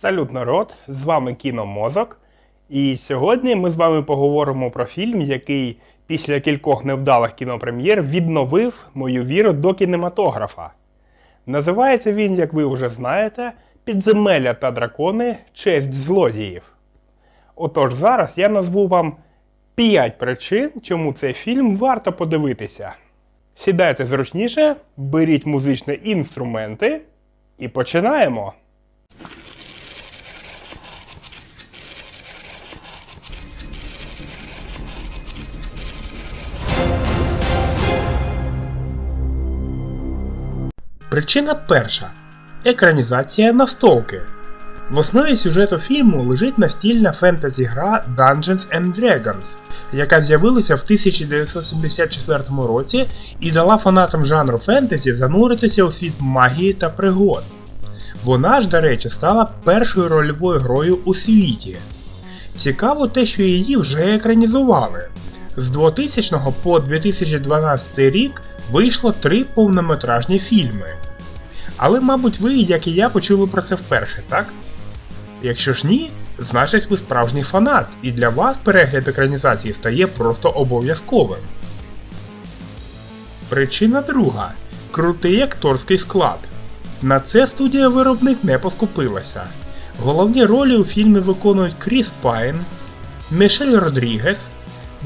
Салют, народ! З вами Кіномозок. І сьогодні ми з вами поговоримо про фільм, який після кількох невдалих кінопрем'єр відновив мою віру до кінематографа. Називається він, як ви вже знаєте, Підземелля та дракони Честь злодіїв. Отож, зараз я назву вам 5 причин, чому цей фільм варто подивитися. Сідайте зручніше, беріть музичні інструменти і починаємо. Причина перша екранізація настолки. В основі сюжету фільму лежить настільна фентезі-гра Dungeons and Dragons, яка з'явилася в 1974 році і дала фанатам жанру фентезі зануритися у світ магії та пригод. Вона ж, до речі, стала першою рольовою грою у світі. Цікаво те, що її вже екранізували. З 2000 по 2012 рік вийшло три повнометражні фільми. Але, мабуть, ви, як і я, почули про це вперше, так? Якщо ж ні, значить ви справжній фанат, і для вас перегляд екранізації стає просто обов'язковим. Причина друга крутий акторський склад. На це студія виробник не поскупилася. Головні ролі у фільмі виконують Кріс Пайн, Мішель Родрігес,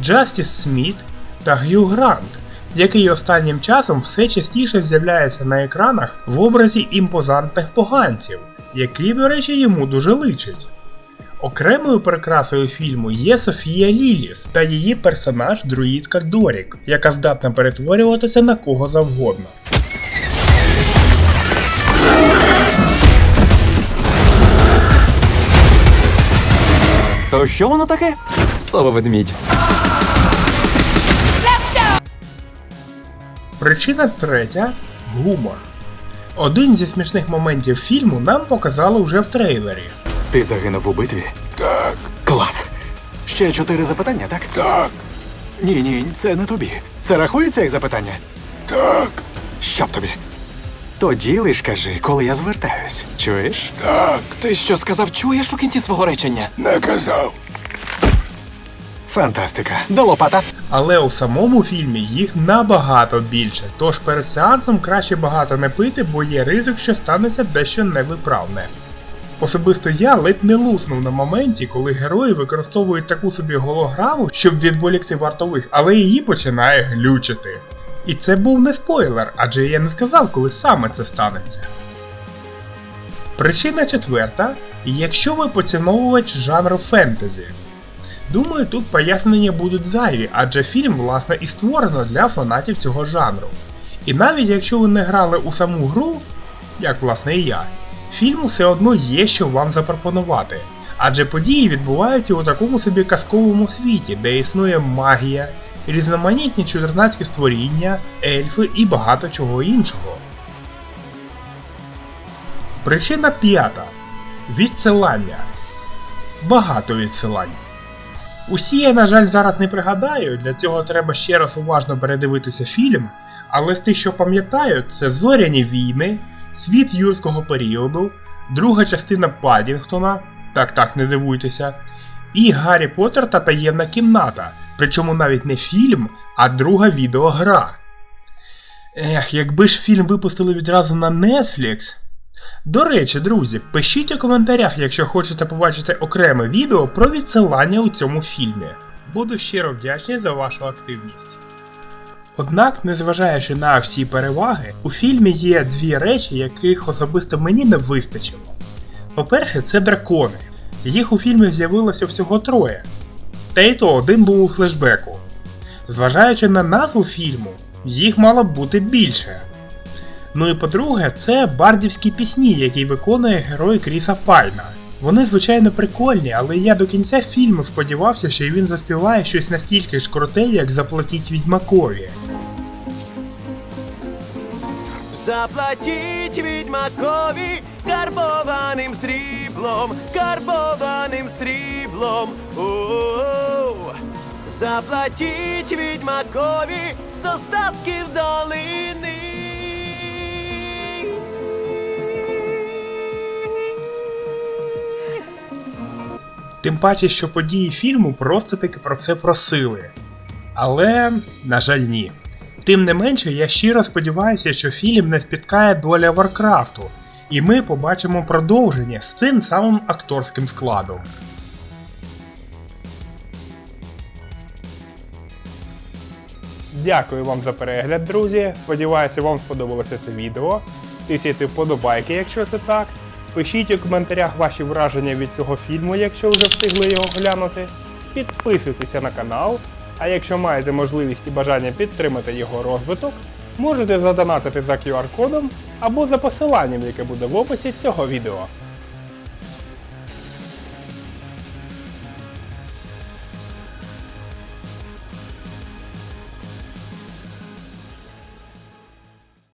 Джастіс Сміт та Г'ю Грант, який останнім часом все частіше з'являється на екранах в образі імпозантних поганців, який, до речі, йому дуже личить. Окремою прикрасою фільму є Софія Ліліс та її персонаж друїдка Дорік, яка здатна перетворюватися на кого завгодно. То що воно таке? Сова ведмідь. Причина третя гумор. Один зі смішних моментів фільму нам показали вже в трейлері. Ти загинув у битві? Так, Клас. ще чотири запитання, так? Так. Ні, ні, це не тобі. Це рахується як запитання? Так. Що б тобі? Тоді лиш кажи, коли я звертаюсь. Чуєш? Так. Ти що сказав, чуєш у кінці свого речення? Не казав. Фантастика. До лопата. Але у самому фільмі їх набагато більше, тож перед сеансом краще багато не пити, бо є ризик, що станеться дещо невиправне. Особисто я ледь не луснув на моменті, коли герої використовують таку собі голограму, щоб відволікти вартових, але її починає глючити. І це був не спойлер, адже я не сказав, коли саме це станеться. Причина четверта, якщо ви поціновувач жанру фентезі. Думаю, тут пояснення будуть зайві, адже фільм, власне, і створено для фанатів цього жанру. І навіть якщо ви не грали у саму гру, як власне і я, фільму все одно є що вам запропонувати. Адже події відбуваються у такому собі казковому світі, де існує магія, різноманітні чудернацькі створіння, ельфи і багато чого іншого. Причина п'ята. Відсилання. Багато відсилань. Усі я, на жаль, зараз не пригадаю, для цього треба ще раз уважно передивитися фільм, але з тих, що пам'ятаю, це Зоряні війни, Світ юрського періоду, друга частина Паддінгтона, так так не дивуйтеся, і Гаррі Поттер та таємна кімната, причому навіть не фільм, а друга відеогра. Ех, якби ж фільм випустили відразу на Netflix. До речі, друзі, пишіть у коментарях, якщо хочете побачити окреме відео про відсилання у цьому фільмі. Буду щиро вдячний за вашу активність. Однак, незважаючи на всі переваги, у фільмі є дві речі, яких особисто мені не вистачило. По-перше, це дракони. Їх у фільмі з'явилося всього троє. Та й то один був у флешбеку. Зважаючи на назву фільму, їх мало б бути більше. Ну і по-друге, це бардівські пісні, які виконує герой Кріса Пайна. Вони, звичайно, прикольні, але я до кінця фільму сподівався, що він заспіває щось настільки ж круте, як заплатіть відьмакові. Заплатіть відьмакові карбованим сріблом, карбованим сріблом. О-о-о. Заплатіть відьмакові з достатків долини. Тим паче, що події фільму просто таки про це просили. Але, на жаль, ні. Тим не менше, я щиро сподіваюся, що фільм не спіткає доля Варкрафту, і ми побачимо продовження з цим самим акторським складом. Дякую вам за перегляд, друзі. Сподіваюся, вам сподобалося це відео. Тисяйте вподобайки, якщо це так. Пишіть у коментарях ваші враження від цього фільму, якщо вже встигли його глянути. Підписуйтеся на канал. А якщо маєте можливість і бажання підтримати його розвиток, можете задонатити за QR-кодом або за посиланням, яке буде в описі цього відео.